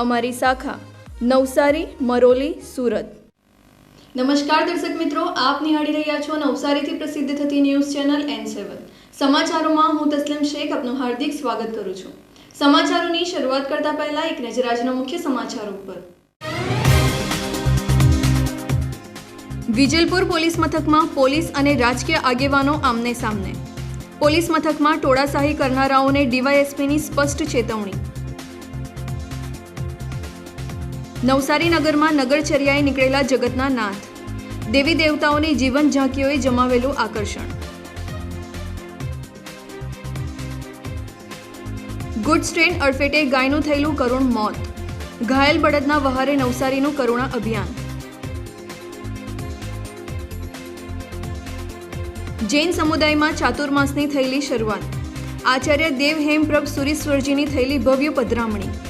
અમારી શાખા, નવસારી, મરોલી, સુરત. નમસ્કાર દર્શક મિત્રો, આપ નિહાળી રહ્યા છો નવસારીથી પ્રસિદ્ધ થતી ન્યૂઝ ચેનલ એન સેવન. સમાચારોમાં હું તસ્લીમ શેખ આપનું હાર્દિક સ્વાગત કરું છું. સમાચારોની શરૂઆત કરતા પહેલા એક નજર આજના મુખ્ય સમાચારો ઉપર. વિજલપુર પોલીસ મથકમાં પોલીસ અને રાજકીય આગેવાનો આમને સામને. પોલીસ મથકમાં ટોળાશાહી કરનારાઓને ડીવાયએસપીની સ્પષ્ટ ચેતવણી. નવસારી નગરમાં નગરચર્યાએ નીકળેલા જગતના નાથ. દેવી દેવતાઓની જીવન ઝાંકીઓએ જમાવેલું આકર્ષણ. ગુડ્સ ટ્રેન અડફેટે ગાયનું થયેલું કરુણ મોત. ઘાયલ બળદના વહારે નવસારીનું કરુણા અભિયાન. જૈન સમુદાયમાં ચાતુર્માસની થયેલી શરૂઆત. આચાર્ય દેવ હેમપ્રભ સુરીશ્વરજીની થયેલી ભવ્ય પધરામણી.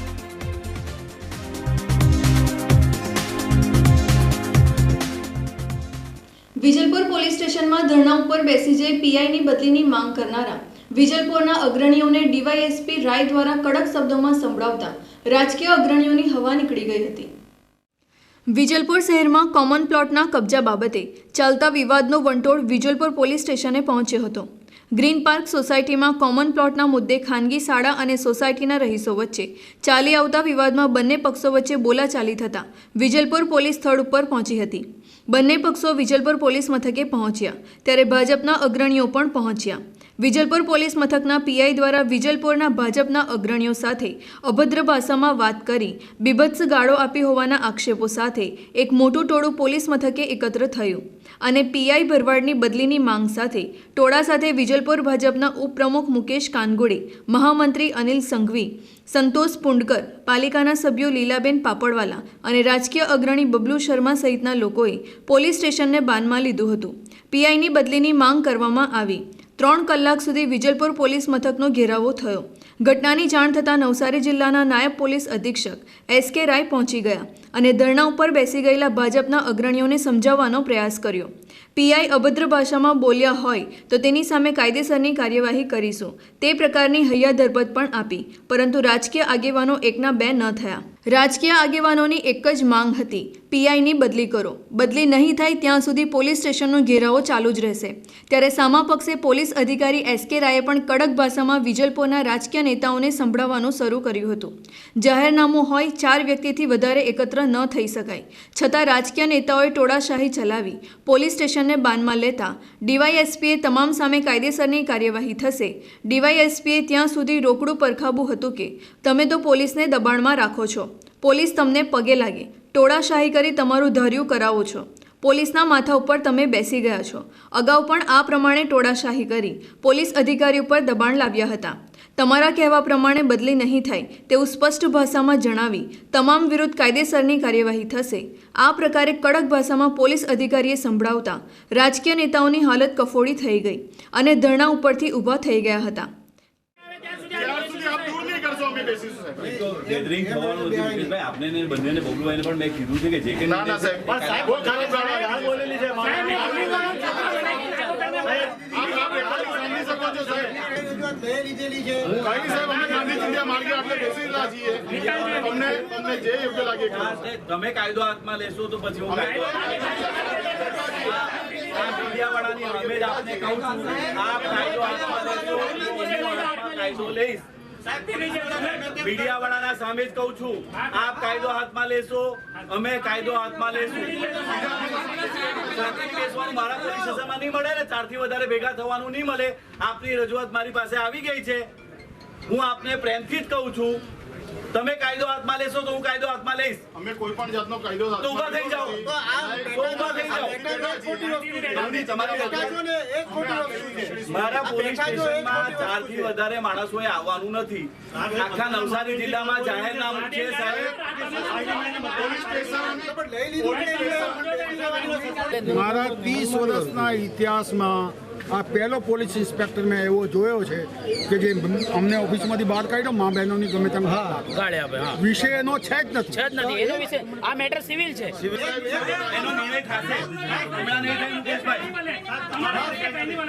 પોલીસ સ્ટેશનમાં ધરણા ઉપર બેસી જઈ પીઆઈની બદલીની માંગ કરનારા વિજલપુરના અગ્રણીઓને ડીવાયએસપી રાય દ્વારા કડક શબ્દોમાં સંભળાવતા રાજકીય અગ્રણીઓની હવા નીકળી ગઈ હતી. વિજલપુર શહેરમાં કોમન પ્લોટના કબજા બાબતે ચાલતા વિવાદનો વંટોળ વિજલપુર પોલીસ સ્ટેશને પહોંચ્યો હતો. ગ્રીન પાર્ક સોસાયટીમાં કોમન પ્લોટના મુદ્દે ખાનગી શાળા અને સોસાયટીના રહીશો વચ્ચે ચાલી આવતા વિવાદમાં બંને પક્ષો વચ્ચે બોલાચાલી થતાં વિજલપુર પોલીસ સ્થળ ઉપર પહોંચી હતી. બંને પક્ષો વિજલપુર પોલીસ મથકે પહોંચ્યા, ત્યારે ભાજપના અગ્રણીઓ પણ પહોંચ્યા. વિજલપુર પોલીસ મથકના પીઆઈ દ્વારા વિજલપુરના ભાજપના અગ્રણીઓ સાથે અભદ્ર ભાષામાં વાત કરી બીભત્સ ગાળો આપી હોવાના આક્ષેપો સાથે એક મોટું ટોળું પોલીસ મથકે એકત્ર થયું અને પીઆઈ ભરવાડની બદલીની માંગ સાથે ટોળા સાથે વિજલપુર ભાજપના ઉપપ્રમુખ મુકેશ કાનગોડે મહામંત્રી અનિલ સંઘવી, સંતોષ પુંડકર, પાલિકાના સભ્યો લીલાબેન પાપડવાલા અને રાજકીય અગ્રણી બબલુ શર્મા સહિતના લોકોએ પોલીસ સ્ટેશનને બાનમાં લીધું હતું. પીઆઈની બદલીની માંગ કરવામાં આવી. ત્રણ કલાક સુધી વિજલપુર પોલીસ મથકનો ઘેરાવો થયો. ઘટનાની જાણ થતાં નવસારી જિલ્લાના નાયબ પોલીસ અધિક્ષક એસ કે રાય પહોંચી ગયા અને ધરણા ઉપર બેસી ગયેલા ભાજપના અગ્રણીઓને સમજાવવાનો પ્રયાસ કર્યો. પીઆઈ અભદ્ર ભાષામાં બોલ્યા હોય તો તેની સામે કાયદેસરની કાર્યવાહી કરીશું. તે પ્રકારની હૈયા ધરપત પણ આપી, પરંતુ રાજકીય આગેવાનો એકના બે ન થયા. રાજકીય આગેવાનોની એક જ માંગ હતી, પીઆઈની બદલી કરો. બદલી નહીં થાય ત્યાં સુધી પોલીસ સ્ટેશનનો ઘેરાવો ચાલુ જ રહેશે. ત્યારે સામા પક્ષે પોલીસ અધિકારી એસ કે રાયે પણ કડક ભાષામાં વિજલપોરના રાજકીય નેતાઓને સંભળાવવાનું શરૂ કર્યું હતું. જાહેરનામું હોય ચાર વ્યક્તિથી વધારે એકત્ર ન થઈ શકાય. છતાં રાજકીય નેતાઓએ ટોળાશાહી ચલાવી. પોલીસ સ્ટેશનને બાનમાં લેતા ડીવાયએસપીએ તમામ સામે કાયદેસરની કાર્યવાહી થશે. ડીવાયએસપીએ ત્યાં સુધી રોકડું પરખાવું હતું કે, તમે તો પોલીસને દબાણમાં રાખો છો. પોલીસ તમને પગે લાગે. ટોળાશાહી કરી તમારું ધાર્યું કરાવો છો. પોલીસના માથા ઉપર તમે બેસી ગયા છો. અગાઉ પણ આ પ્રમાણે ટોળાશાહી કરી પોલીસ અધિકારી ઉપર દબાણ લાવ્યા હતા. તમારા કહેવા પ્રમાણે બદલી નહીં થાય તેવું સ્પષ્ટ ભાષામાં જણાવી તમામ વિરુદ્ધ કાયદેસરની કાર્યવાહી થશે. આ પ્રકારે કડક ભાષામાં પોલીસ અધિકારીએ સંભળાવતા રાજકીય નેતાઓની હાલત કફોડી થઈ ગઈ અને ધરણા ઉપરથી ઊભા થઈ ગયા હતા. આપને બંનેને બબલુભાઈને પણ મેં કીધું છે કે જે કે તમે કાયદો હાથમાં લેશો તો પછી હું મીડિયાવાળાની અમે જ આપને કહું છું, આપ કાયદો હાથમાં લેશો કાયદો લઈશ. મીડિયા વાળાના સામે જ કહું છું, આપ કાયદો હાથમાં લેશો, અમે કાયદો હાથમાં લેશું. બેસવાનું મારા પોલીસ સ્ટેશનમાં નહીં મળે ને ચારથી વધારે ભેગા થવાનું નહીં મળે. આપની રજૂઆત મારી પાસે આવી ગઈ છે. હું આપને પ્રેમથી જ કહું છું તમે કાયદો હાથમાં લેશો તો હું કાયદો હાથમાં લઈશ. અમે કોઈ પણ જાતનો કાયદો તો ઊભા થઈ જાઓ. તો આ થઈ જાઓ. મારા પોલીસ સ્ટેશનમાં ચારથી વધારે માણસોએ આવવાનું નથી. આખા નવસારી જિલ્લામાં જાહેરનામું છે સાહેબ. મારા ત્રીસ વર્ષના ઇતિહાસમાં આ પહેલો પોલીસ ઇન્સ્પેક્ટર મેં એવો જોયો છે કે જે અમને ઓફિસમાંથી બહાર કાઢ્યો મા બહેનોની ગમે તેમ. હા. વિષય એનો છે જ નથી. છે જ નથી. એનો વિષય આ મેટર સિવિલ છે. એનો નિર્ણય થશે. હમણાં નહીં થાય મુકેશભાઈ.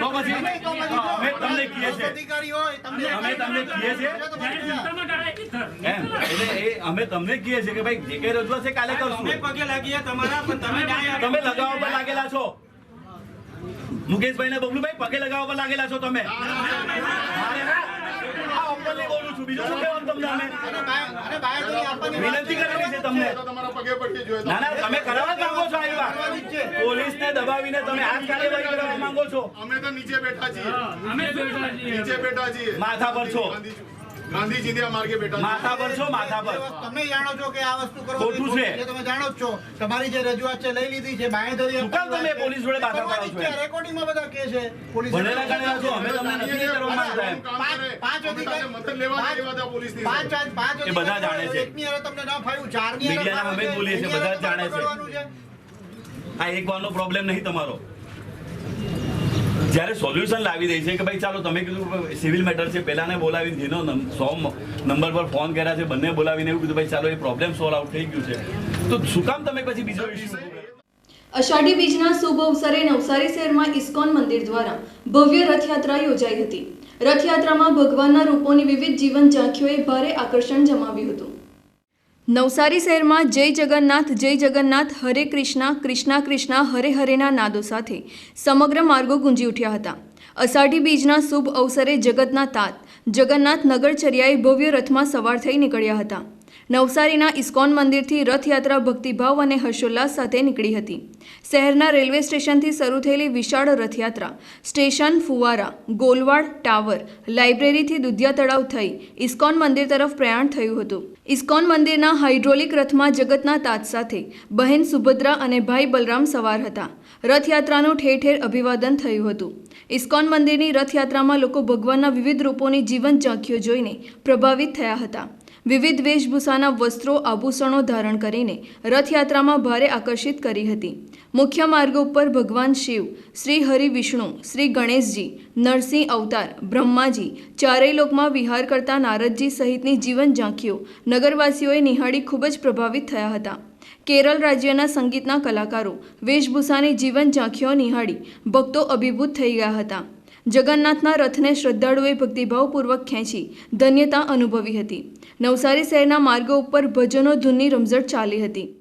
તો પછી અમે તમને કહીએ છીએ. અમે તમને કહીએ છીએ. એમ. એટલે એ અમે તમને કહીએ છીએ કે ભાઈ જે કઈ રજૂઆત છે કાલે કરશું. પગે લાગીએ તમારા પણ તમે તમે છો મુકેશભાઈ ને બબલુભાઈ પગે લગાવવા લાગેલા છો તમે. આ openly બોલું છું. બીજું શું કહેવાનું તમને અમે? વિનંતી કરવાની છે તમને. તો તમારા પગે પડીએ જોઈએ તો. ના ના તમે કરાવવા જ માંગો છો આવી વાત. પોલીસને દબાવીને તમે આ જ કાર્યવાહી કરવા માંગો છો. અમે તો નીચે બેઠા છીએ. નીચે બેઠા છીએ. માથા પર છો. ગાંધી વાર નો માર્ગે બેઠા માથા પર છો માથા પર તમે જાણો છો કે આ વસ્તુ કરો ખોટું છે. એટલે તમે જાણો જ છો તમારી જે રજૂઆત છે લઈ લીધી છે બાંયધરી શું કામ તમે પોલીસ જોડે બાધા કરો છો? રેકોર્ડિંગમાં બધા કે છે પોલીસ ભણેલા ગણેલા છો અમે તમને નથી કરવા માંગતા પાંચ કરે. પાંચ અમે અધિકારી તારે લેવા પાંચ- આવ્યા હતા પોલીસની પાંચ પાંચ એ બધા જાણે છે. એકની હારે તમને ના ફાવ્યું ચારની હારે મીડિયાના અમે બોલીએ છીએ, બધા જાણે છે. આ એક વારનો પ્રોબ્લેમ નહીં તમારો જ્યારે સોલ્યુશન લાવી દે છે કે ભાઈ ચાલો તમે કીધું સિવિલ મેટર છે, પહેલાને બોલાવીને જેનો સો નંબર પર ફોન કર્યા છે, બંને બોલાવીને એવું કીધું, ભાઈ ચાલો એ પ્રોબ્લેમ સોલ્વ આઉટ થઈ ગયું છે. તો શું કામ તમે પછી બીજો અષાઢી બીજના શુભ અવસરે નવસારી શહેરમાં ઇસ્કોન મંદિર દ્વારા ભવ્ય રથયાત્રા યોજાઈ હતી. રથયાત્રામાં ભગવાનના રૂપોની વિવિધ જીવન ઝાંખીઓએ ભારે આકર્ષણ જમાવ્યું હતું. નવસારી શહેરમાં જય જગન્નાથ જય જગન્નાથ, હરે કૃષ્ણા કૃષ્ણા કૃષ્ણા, હરે હરેના નાદો સાથે સમગ્ર માર્ગો ગુંજી ઉઠ્યા હતા. અષાઢી બીજના શુભ અવસરે જગતના તાત, જગન્નાથ નગરચર્યાએ ભવ્ય રથમાં સવાર થઈ નીકળ્યા હતા. નવસારીના ઇસ્કોન મંદિરથી રથયાત્રા, ભક્તિભાવ અને હર્ષોલ્લાસ સાથે નીકળી હતી. શહેરના રેલવે સ્ટેશનથી શરૂ થયેલી વિશાળ રથયાત્રા, સ્ટેશન ફુવારા, ગોલવાડ ટાવર, લાઇબ્રેરીથી દુધિયા તળાવ થઈ ઇસ્કોન મંદિર તરફ પ્રયાણ થયું હતું. ઇસ્કોન મંદિરના હાઇડ્રોલિક રથમાં જગતના તાજ સાથે બહેન સુભદ્રા અને ભાઈ બલરામ સવાર હતા. રથયાત્રાનું ઠેર ઠેર અભિવાદન થયું હતું. ઇસ્કોન મંદિરની રથયાત્રામાં લોકો ભગવાનના વિવિધ રૂપોની જીવન ઝાંખીઓ જોઈને પ્રભાવિત થયા હતા. વિવિધ વેશભૂષાના વસ્ત્રો, આભૂષણો ધારણ કરીને રથયાત્રામાં ભારે આકર્ષિત કરી હતી. મુખ્ય માર્ગો ઉપર ભગવાન શિવ, શ્રી હરિ વિષ્ણુ, શ્રી ગણેશજી, નરસિંહ અવતાર, બ્રહ્માજી, ચારેય લોકમાં વિહાર કરતા નારદજી સહિતની જીવન ઝાંખીઓ નગરવાસીઓએ નિહાળી ખૂબ જ પ્રભાવિત થયા હતા. કેરળ રાજ્યના સંગીતના કલાકારો વેશભૂષાની જીવન ઝાંખીઓ નિહાળી ભક્તો અભિભૂત થઈ ગયા હતા. જગન્નાથના રથને શ્રદ્ધાળુએ ભક્તિભાવપૂર્વક ખેંચી ધન્યતા અનુભવી હતી. નવસારી શહેરના માર્ગો ઉપર ભજનો ધૂનની રમઝટ ચાલી હતી.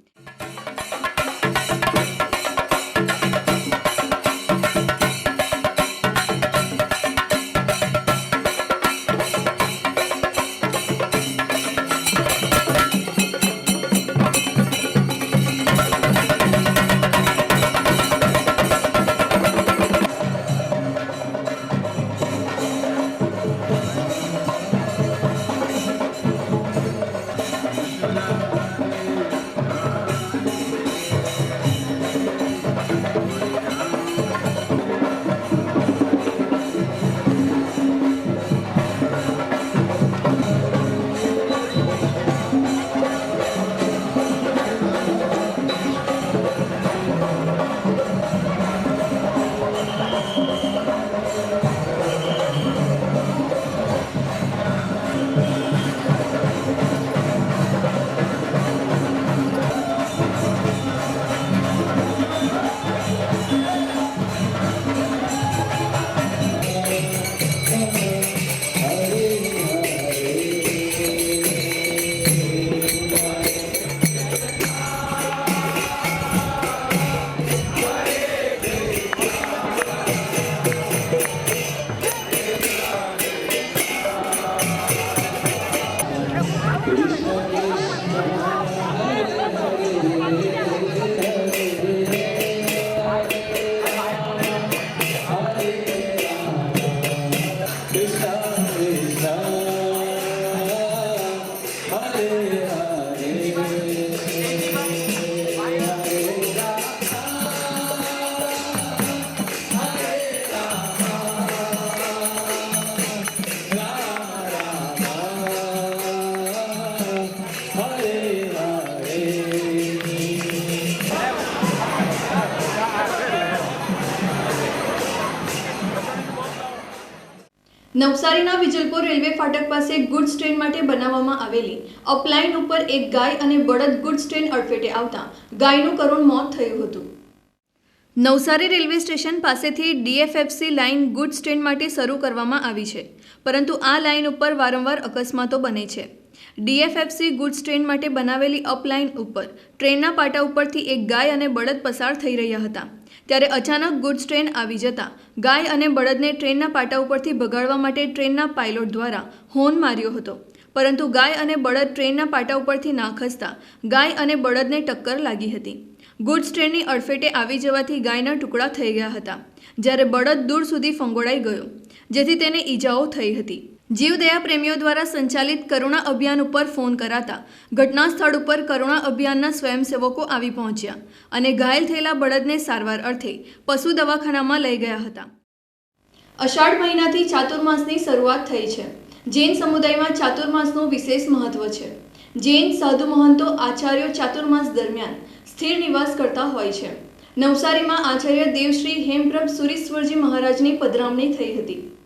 નવસારીના વિજલપુર રેલવે ફાટક પાસે ગુડ્સ ટ્રેન માટે બનાવવામાં આવેલી અપલાઇન ઉપર એક ગાય અને બળદ ગુડ્સ ટ્રેન અડફેટે આવતા ગાયનું કરુણ મોત થયું હતું. નવસારી રેલવે સ્ટેશન પાસેથી ડીએફએફસી લાઇન ગુડ્સ ટ્રેન માટે શરૂ કરવામાં આવી છે, પરંતુ આ લાઇન ઉપર વારંવાર અકસ્માતો બને છે. ડીએફએફસી ગુડ્સ ટ્રેન માટે બનાવેલી અપલાઇન ઉપર ટ્રેનના પાટા ઉપરથી એક ગાય અને બળદ પસાર થઈ રહ્યા હતા. ત્યારે અચાનક ગુડ્સ ટ્રેન આવી જતા, ગાય અને બળદને ટ્રેનના પાટા ઉપરથી ભગાડવા માટે ટ્રેનના પાયલોટ દ્વારા હોર્ન માર્યો હતો. પરંતુ ગાય અને બળદ ટ્રેનના પાટા ઉપરથી ના ખસતા, ગાય અને બળદને ટક્કર લાગી હતી. ગુડ્સ ટ્રેનની અડફેટે આવી જવાથી ગાયના ટુકડા થઈ ગયા હતા, જ્યારે બળદ દૂર સુધી ફંગોળાઈ ગયો, જેથી તેને ઈજાઓ થઈ હતી. જીવદયા પ્રેમીઓ દ્વારા સંચાલિત કરુણા અભિયાન ઉપર ફોન કરાતા ઘટના સ્થળ ઉપર કરુણા અભિયાનના સ્વયંસેવકો આવી પહોંચ્યા અને ઘાયલ થયેલા બળદને સારવાર અર્થે પશુ દવાખાનામાં લઈ ગયા હતા. અષાઢ મહિનાથી ચાતુર્માસની શરૂઆત થઈ છે. જૈન સમુદાયમાં ચાતુર્માસનું વિશેષ મહત્વ છે. જૈન સાધુ મહંતો આચાર્યો ચાતુર્માસ દરમિયાન સ્થિર નિવાસ કરતા હોય છે. નવસારીમાં આચાર્ય દેવશ્રી હેમપ્રભ સુરીશ્વરજી મહારાજની પધરામણી થઈ હતી.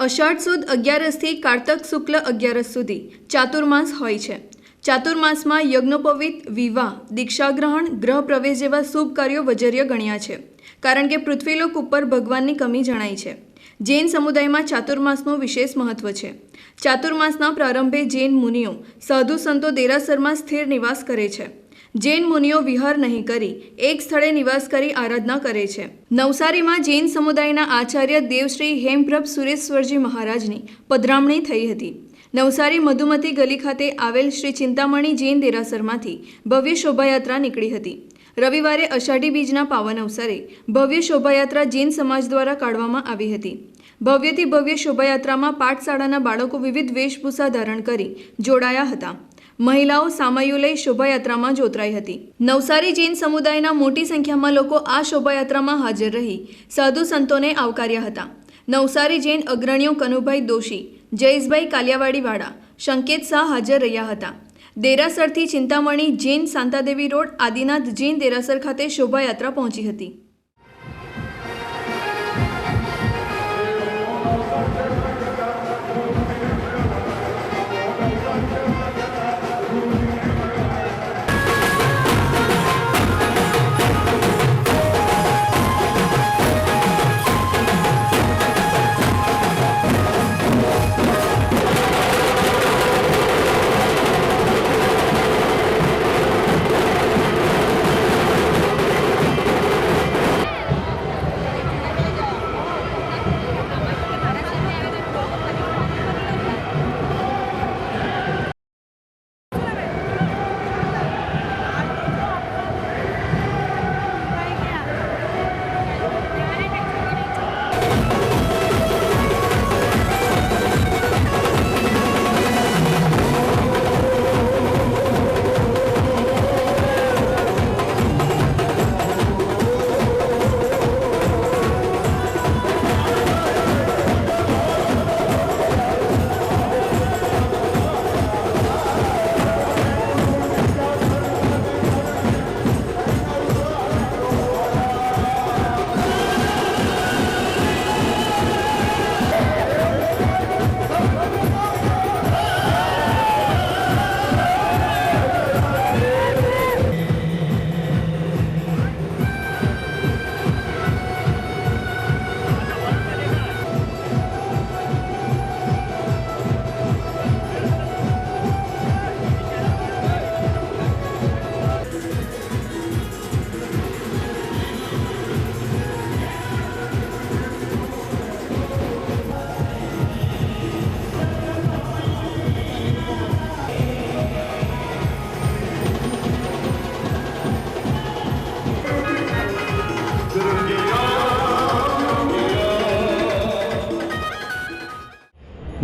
અષાઢ સુદ અગિયારસથી કારતક શુક્લ અગિયારસ સુધી ચાતુર્માસ હોય છે. ચાતુર્માસમાં યજ્ઞોપવિત, વિવાહ, દીક્ષાગ્રહણ, ગ્રહ પ્રવેશ જેવા શુભ કાર્યો વજર્ય ગણ્યા છે. કારણ કે પૃથ્વીલોક ઉપર ભગવાનની કમી જણાય છે. જૈન સમુદાયમાં ચાતુર્માસનું વિશેષ મહત્વ છે. ચાતુર્માસના પ્રારંભે જૈન મુનિઓ, સાધુ સંતો દેરાસરમાં સ્થિર નિવાસ કરે છે. જૈન મુનિઓ વિહાર નહીં કરી, એક સ્થળે નિવાસ કરી આરાધના કરે છે. નવસારીમાં જૈન સમુદાયના આચાર્ય દેવશ્રી હેમપ્રભ સુરેશ્વરજી મહારાજની પધરામણી થઈ હતી. નવસારી મધુમતી ગલી ખાતે આવેલ શ્રી ચિંતામણી જૈન દેરાસરમાંથી ભવ્ય શોભાયાત્રા નીકળી હતી. રવિવારે અષાઢી બીજના પાવન અવસરે ભવ્ય શોભાયાત્રા જૈન સમાજ દ્વારા કાઢવામાં આવી હતી. ભવ્યથી ભવ્ય શોભાયાત્રામાં પાઠશાળાના બાળકો વિવિધ વેશભૂષા ધારણ કરી જોડાયા હતા. મહિલાઓ સામયુ લઈ શોભાયાત્રામાં જોતરાઈ હતી. નવસારી જૈન સમુદાયના મોટી સંખ્યામાં લોકો આ શોભાયાત્રામાં હાજર રહી. સાધુ સંતોને આવકાર્યા હતા. નવસારી જૈન અગ્રણીઓ કનુભાઈ દોશી, જયેશભાઈ કાલિયાવાડીવાળા સંકેત શાહ હાજર રહ્યા હતા. દેરાસરથી ચિંતામણી જૈન શાંતાદેવી રોડ, આદિનાથ જૈન દેરાસર ખાતે શોભાયાત્રા પહોંચી હતી.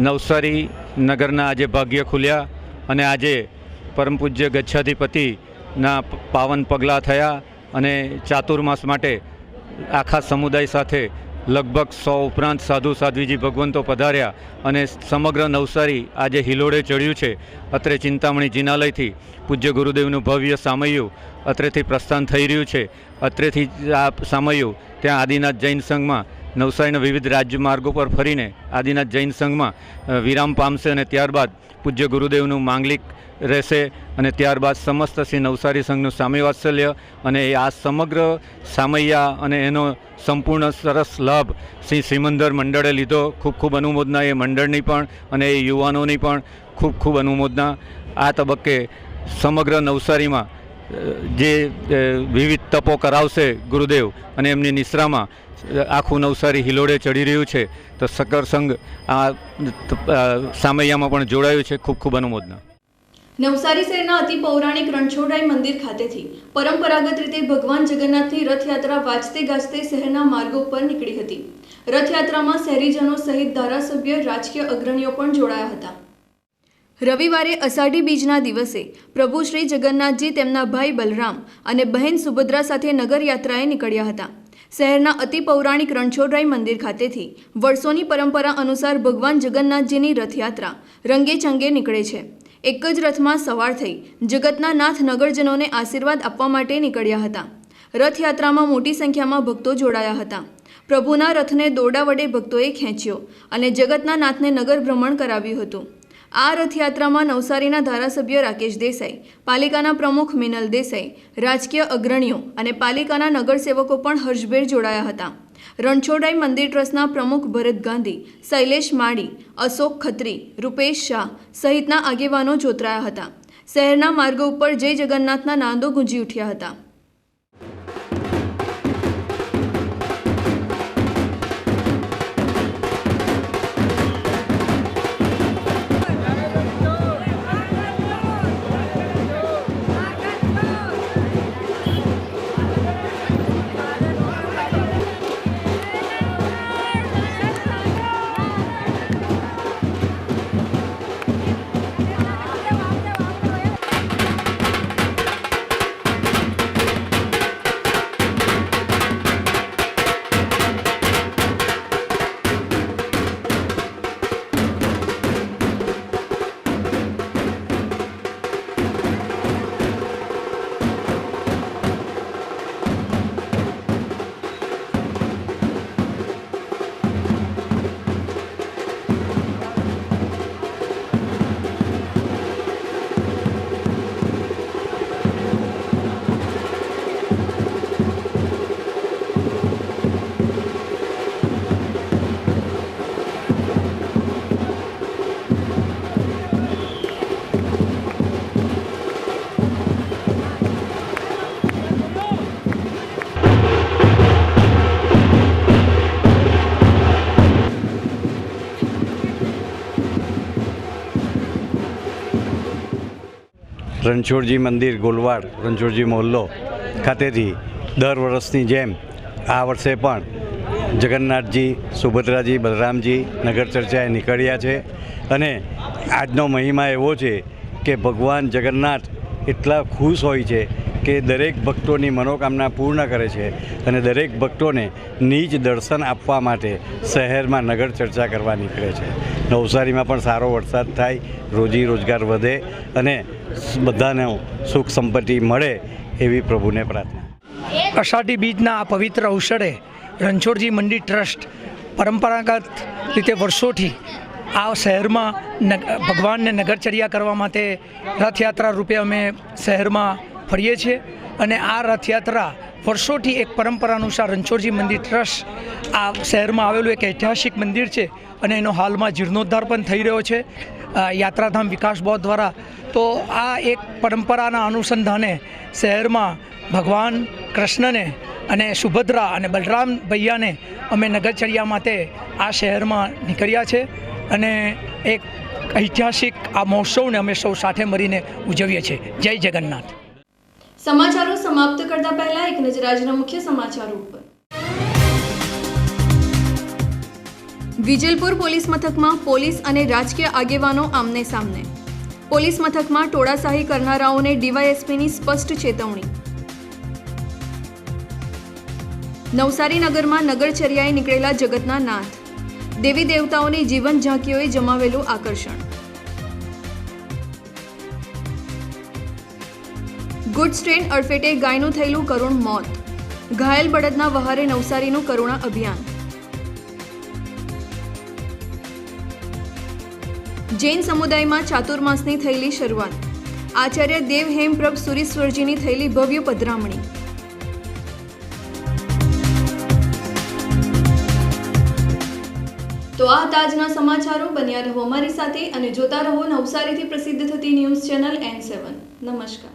નવસારી નગરના આજે ભાગ્ય ખુલ્યા અને આજે પરમ પૂજ્ય ગચ્છાધિપતિના પાવન પગલાં થયા અને ચાતુર્માસ માટે આખા સમુદાય સાથે લગભગ સો ઉપરાંત સાધુ સાધ્વીજી ભગવંતો પધાર્યા અને સમગ્ર નવસારી આજે હિલોડે ચડ્યું છે. અત્રે ચિંતામણી જિનાલયથી પૂજ્ય ગુરુદેવનું ભવ્ય સામૈયું અત્રેથી પ્રસ્થાન થઈ રહ્યું છે. અત્રેથી આ સામૈયું ત્યાં આદિનાથ જૈન સંઘમાં નવસારીના વિવિધ રાજ્ય માર્ગો પર ફરીને આદિનાથ જૈન સંઘમાં વિરામ પામશે અને ત્યારબાદ પૂજ્ય ગુરુદેવનું માંગલિક રહેશે અને ત્યારબાદ સમસ્ત શ્રી નવસારી સંઘનું સામે વાત્સલ્ય અને આ સમગ્ર સામૈયા અને એનો સંપૂર્ણ સરસ લાભ શ્રી શ્રીમંદર મંડળે લીધો. ખૂબ ખૂબ અનુમોદના એ મંડળની પણ અને એ યુવાનોની પણ ખૂબ ખૂબ અનુમોદના. આ તબક્કે સમગ્ર નવસારીમાં જે વિવિધ તપો કરાવશે ગુરુદેવ અને એમની નિશ્રામાં આખું નવસારી હિલોડે ચડી રહ્યું છે. તો સકર સંઘ આ સામૈયામાં પણ જોડાયું છે. ખૂબ ખૂબ અનુમોદના. નવસારી શહેરના અતિ પૌરાણિક રણછોડરાય મંદિર ખાતેથી પરંપરાગત રીતે ભગવાન જગન્નાથની રથયાત્રા વાજતે ગાજતે શહેરના માર્ગો પર નીકળી હતી. રથયાત્રામાં શહેરીજનો સહિત ધારાસભ્ય, રાજકીય અગ્રણીઓ પણ જોડાયા હતા. રવિવારે અષાઢી બીજના દિવસે પ્રભુ શ્રી જગન્નાથજી તેમના ભાઈ બલરામ અને બહેન સુભદ્રા સાથે નગરયાત્રાએ નીકળ્યા હતા. શહેરના અતિ પૌરાણિક રણછોડરાય મંદિર ખાતેથી વર્ષોની પરંપરા અનુસાર ભગવાન જગન્નાથજીની રથયાત્રા રંગે ચંગે નીકળે છે. એક જ રથમાં સવાર થઈ જગતના નાથ નગરજનોને આશીર્વાદ આપવા માટે નીકળ્યા હતા. રથયાત્રામાં મોટી સંખ્યામાં ભક્તો જોડાયા હતા. પ્રભુના રથને દોરડા વડે ભક્તોએ ખેંચ્યો અને જગતના નાથને નગર ભ્રમણ કરાવ્યું હતું. આ રથયાત્રામાં નવસારીના ધારાસભ્ય રાકેશ દેસાઈ, પાલિકાના પ્રમુખ મિનલ દેસાઈ, રાજકીય અગ્રણીઓ અને પાલિકાના નગરસેવકો પણ હર્ષભેર જોડાયા હતા. રણછોડરાય મંદિર ટ્રસ્ટના પ્રમુખ ભરત ગાંધી, શૈલેષ માળી, અશોક ખત્રી, રૂપેશ શાહ સહિતના આગેવાનો જોતરાયા હતા. શહેરના માર્ગો ઉપર જય જગન્નાથના નાંદો ગુંજી ઉઠ્યા હતા. રણછોડજી મંદિર, ગોલવાડ, રણછોડજી મોહલ્લો ખાતેથી દર વર્ષની જેમ આ વર્ષે પણ જગન્નાથજી, સુભદ્રાજી, બલરામજી નગર ચર્ચાએ નીકળ્યા છે. અને આજનો મહિમા એવો છે કે ભગવાન જગન્નાથ એટલા ખુશ હોય છે કે દરેક ભક્તોની મનોકામના પૂર્ણ કરે છે અને દરેક ભક્તોને નીચ દર્શન આપવા માટે શહેરમાં નગર ચર્ચા કરવા નીકળે છે. નવસારીમાં પણ સારો વરસાદ થાય, રોજી રોજગાર વધે અને બધાને સુખ સંપત્તિ મળે એવી પ્રભુને પ્રાર્થના. અષાઢી બીજના આ પવિત્ર અવસરે રણછોડજી મંડી ટ્રસ્ટ પરંપરાગત રીતે વર્ષોથી આ શહેરમાં ભગવાનને નગરચર્યા કરવા માટે રથયાત્રા રૂપે અમે શહેરમાં ફરીએ છીએ અને આ રથયાત્રા વર્ષોથી એક પરંપરા અનુસાર રણછોડજી મંદિર ટ્રસ્ટ આ શહેરમાં આવેલું એક ઐતિહાસિક મંદિર છે અને એનો હાલમાં જીર્ણોદ્ધાર પણ થઈ રહ્યો છે. યાત્રાધામ વિકાસ બોર્ડ દ્વારા. તો આ એક પરંપરાના અનુસંધાને શહેરમાં ભગવાન કૃષ્ણને અને સુભદ્રા અને બલરામ ભૈયાને અમે નગરચર્યા માટે આ શહેરમાં નીકળ્યા છે અને એક ઐતિહાસિક આ મહોત્સવને અમે સૌ સાથે મળીને ઉજવીએ છીએ. જય જગન્નાથ. સમાચારો સમાપ્ત કરતા પહેલા એક નજર આજના મુખ્ય સમાચારો ઉપર. વિજલપુર પોલીસ મથકમાં પોલીસ અને રાજકીય આગેવાનો આમને સામને. પોલીસ મથકમાં ટોળાશાહી કરનારાઓને ડીવાયએસપીની સ્પષ્ટ ચેતવણી. નવસારી નગરમાં નગરચર્યાએ નીકળેલા જગતના નાથ. દેવી દેવતાઓની જીવન ઝાંકીઓએ જમાવેલું આકર્ષણ. ગુડ્સ ટ્રેન અડફેટે ગાયનું થયેલું કરુણ મોત. ઘાયલ બળદના વહારે નવસારીનું કરુણા અભિયાન. જૈન સમુદાયમાં ચાતુર્માસની થયેલી શરૂઆત. આચાર્ય દેવ હેમપ્રભ સુરીશ્વરજીની થયેલી ભવ્ય પધરામણી. તો આ હતા આજના સમાચારો. બન્યા રહો અમારી સાથે અને જોતા રહો નવસારીથી પ્રસિદ્ધ થતી ન્યૂઝ ચેનલ એન સેવન. નમસ્કાર.